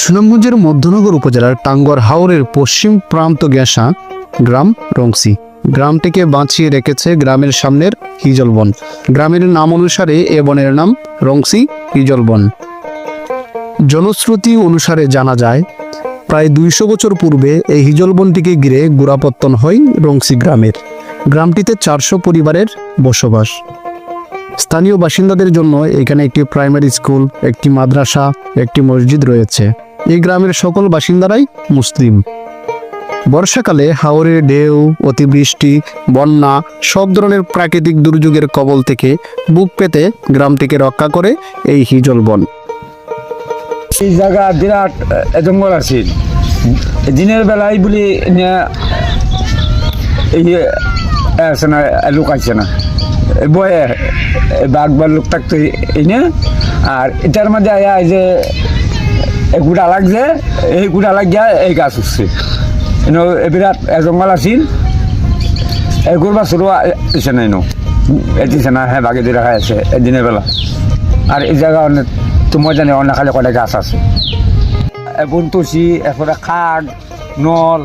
সুনামগঞ্জের মধ্যনগর উপজেলার টাঙ্গর হাওরের পশ্চিম প্রান্ত গ্যাসা গ্রাম রংসি। গ্রামটিকে বাঁচিয়ে রেখেছে গ্রামের সামনের হিজল বন। গ্রামের নাম অনুসারে এ বনের নাম রংসি হিজল বন। জনশ্রুতি অনুসারে জানা যায়, প্রায় দুইশো বছর পূর্বে এই হিজল বনটিকে ঘিরে গোড়াপত্তন হয় রংসি গ্রামের। গ্রামটিতে চারশো পরিবারের বসবাস। স্থানীয় বাসিন্দাদের জন্য এখানে একটি প্রাইমারি স্কুল একটি মাদ্রাসা একটি মসজিদ রয়েছে এই গ্রামের সকল বাসিন্দারাই মুসলিম বর্ষাকালে হাওরের ঢেউ অতিবৃষ্টি বন্যা সব ধরনের প্রাকৃতিক দুর্যোগের কবল থেকে বুক পেতে গ্রামটিকে রক্ষা করে এই হিজল বন এই জায়গা বিরাট জঙ্গল আছে দিনের বেলায় বলি আছে না লোক আছে না বয়ে এ বাঘ বা লোক থাকতো এনে আর এটার মধ্যে আয়া এই যে এই গুড়া লাগছে এই গুড়া লাগিয়া এই গাছ উঠছে। এনে বিরাট জঙ্গল আছিল। এই গুড়বা শুরু আছে না এনো। এটিছে না হ্যাঁ বাঘে দিয়ে রাখা আছে এ দিনের বেলা। আর এই জায়গা অনেক তোমার জানি অনেক খালি কটা গাছ আছে। বন্তুসি এরপরে খাট নল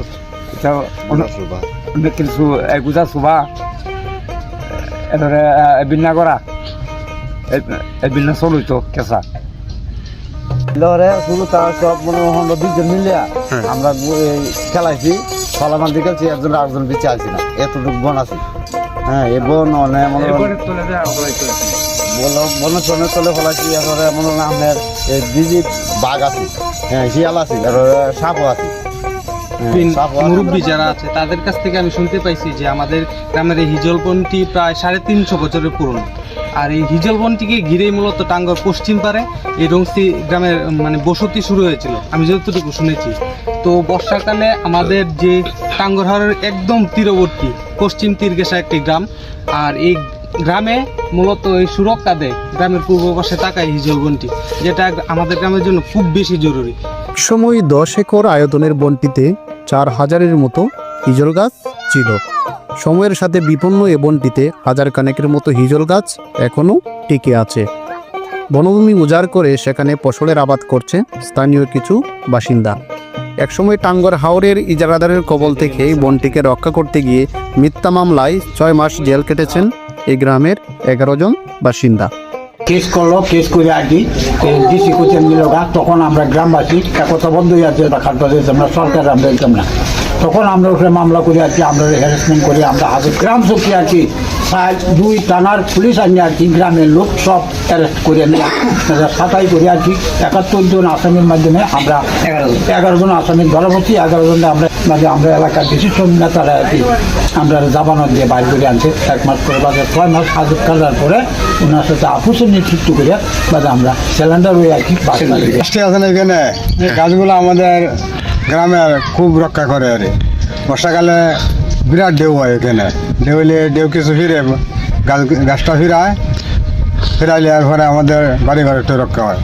এটা অনেক কিছু এগুজা সুবা এরপরে বিন্না করা বিন্না চলইতো কেঁচা। লরে শুরু তার সব মনে দুইজন মিলে। আমরা খেলাইছি ফলামান একজন আরেকজন বেঁচে আছি না। এতটুকু বন আছে। হ্যাঁ এই বন অনেক মনে চলে ফলাইছি এরপরে মনে হয় বাঘ আছে। হ্যাঁ শিয়াল আছে সাপও আছে। মুরব্বী যারা আছে, তাদের কাছ থেকে আমি শুনতে পাইছি যে আমাদের গ্রামের এই হিজলবনটি প্রায় সাড়ে তিনশো বছরের পুরনো। আর এই হিজলবনটিকে ঘিরেই মূলত টাঙ্গর পশ্চিম পারে এই রংসি গ্রামের মানে বসতি শুরু হয়েছিল। আমি যতটুকু শুনেছি। তো বর্ষাকালে আমাদের যে টাঙ্গরহারের একদম তীরবর্তী পশ্চিম তীরগেসা একটি গ্রাম, আর এই গ্রামে মূলত এই সুরক্ষা দেয় গ্রামের পূর্ব পাশে তাকায় হিজলবনটি যেটা আমাদের গ্রামের জন্য খুব বেশি জরুরি। সময় দশ একর আয়তনের বনটিতে চার হাজারের মতো হিজল গাছ ছিল। সময়ের সাথে বিপন্ন এ বনটিতে হাজার কানেকের মতো হিজল গাছ এখনও টিকে আছে। বনভূমি উজাড় করে সেখানে ফসলের আবাদ করছে স্থানীয় কিছু বাসিন্দা। একসময় টাঙ্গর হাওরের ইজারাদারের কবল থেকে বনটিকে রক্ষা করতে গিয়ে মিথ্যা মামলায় ছয় মাস জেল কেটেছেন এই গ্রামের এগারো জন বাসিন্দা। কেস করল কেস করে আর কি ডিসি কোচেন নিল তখন আমরা গ্রামবাসী একতাবদ্ধ হয়ে আছে দিয়েছে আমরা সরকার, আমরা দিতাম না। তখন আমরা ওখানে মামলা করে আর কি আমরা হ্যারাসমেন্ট করে, আমরা হাজার গ্রাম চৌকি আর দুই থানার পুলিশ আনি আর কি গ্রামের লোক সব অ্যারেস্ট করে নিয়ে। সাতাই করে আর কি একাত্তর জন আসামির মাধ্যমে আমরা এগারো জন। আসামির ধরা পড়ছি এগারো জন আমরা মাঝে আমরা এলাকার বিশিষ্ট নেতারা আর কি আমরা জামানত দিয়ে বাইর করে আনছে। এক মাস করে বাদে ছয় মাস হাজত কাটার পরে ওনার সাথে আপুসের নেতৃত্ব করে বাদে আমরা সিলিন্ডার হয়ে আর কি বাস গাছটি আছে না এখানে গাছগুলো আমাদের গ্রামে খুব রক্ষা করে আর। কি। বর্ষাকালে বিরাট ঢেউ হয় এখানে। ঢেউ হলে ঢেউ কিছু ফিরে গাছ গাছটা ফিরায়। ফিরাইলে আর পরে আমাদের বাড়ি ঘরে একটু রক্ষা হয়।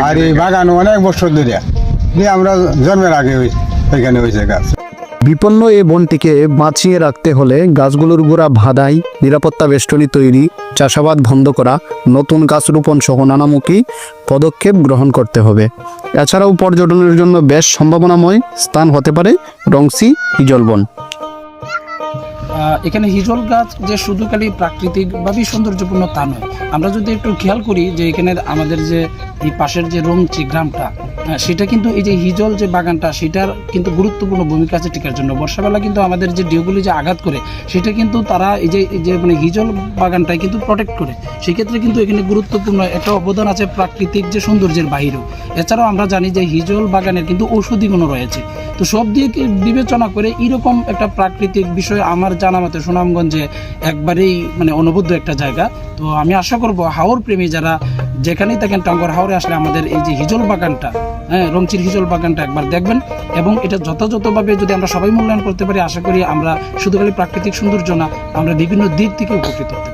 আর এই বাগান অনেক বছর ধরে। দিয়ে আমরা জন্মের আগে হই- এখানে হয়েছে গাছ। বিপন্ন এই বনটিকে বাঁচিয়ে রাখতে হলে গাছগুলোর গোড়া ভাদাই নিরাপত্তা বেষ্টনী তৈরি চাষাবাদ বন্ধ করা নতুন গাছ রোপণ সহ নানামুখী পদক্ষেপ গ্রহণ করতে হবে। এছাড়াও পর্যটনের জন্য বেশ সম্ভাবনাময় স্থান হতে পারে রংসি হিজলবন। আহ, এখানে হিজল গাছ যে শুধু খালি প্রাকৃতিকভাবেই সৌন্দর্যপূর্ণ তা নয়। আমরা যদি একটু খেয়াল করি যে এখানে আমাদের যে এই পাশের যে রংচি গ্রামটা সেটা কিন্তু এই যে হিজল যে বাগানটা, সেটার কিন্তু গুরুত্বপূর্ণ ভূমিকা আছে টিকার জন্য। বর্ষাবেলা কিন্তু আমাদের যে ঢেউগুলি যে আঘাত করে, সেটা কিন্তু তারা এই যে যে মানে হিজল বাগানটাই কিন্তু প্রোটেক্ট করে। সেক্ষেত্রে কিন্তু এখানে গুরুত্বপূর্ণ একটা অবদান আছে প্রাকৃতিক যে সৌন্দর্যের বাহিরেও। এছাড়াও আমরা জানি যে হিজল বাগানের কিন্তু ঔষধি গুণও রয়েছে। তো সব দিকে বিবেচনা করে এরকম একটা প্রাকৃতিক বিষয় আমার জানা মতে সুনামগঞ্জে একবারেই মানে অনুবদ্ধ একটা জায়গা। তো আমি আশা করব হাওর প্রেমী যারা যেখানেই থাকেন টাঙ্গর হাওরে আসলে আমাদের এই যে হিজল বাগানটা হ্যাঁ রংচির হিজল বাগানটা একবার দেখবেন এবং এটা যথাযথভাবে যদি আমরা সবাই মূল্যায়ন করতে পারি, আশা করি আমরা শুধু খালি প্রাকৃতিক সৌন্দর্য না, আমরা বিভিন্ন দিক থেকে উপকৃত হতে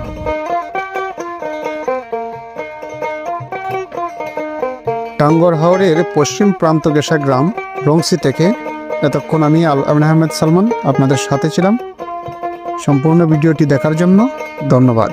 টাঙ্গর হাওরের পশ্চিম প্রান্ত গেসা গ্রাম রংসি থেকে এতক্ষণ আমি আল আহমেদ সালমান আপনাদের সাথে ছিলাম। সম্পূর্ণ ভিডিওটি দেখার জন্য ধন্যবাদ।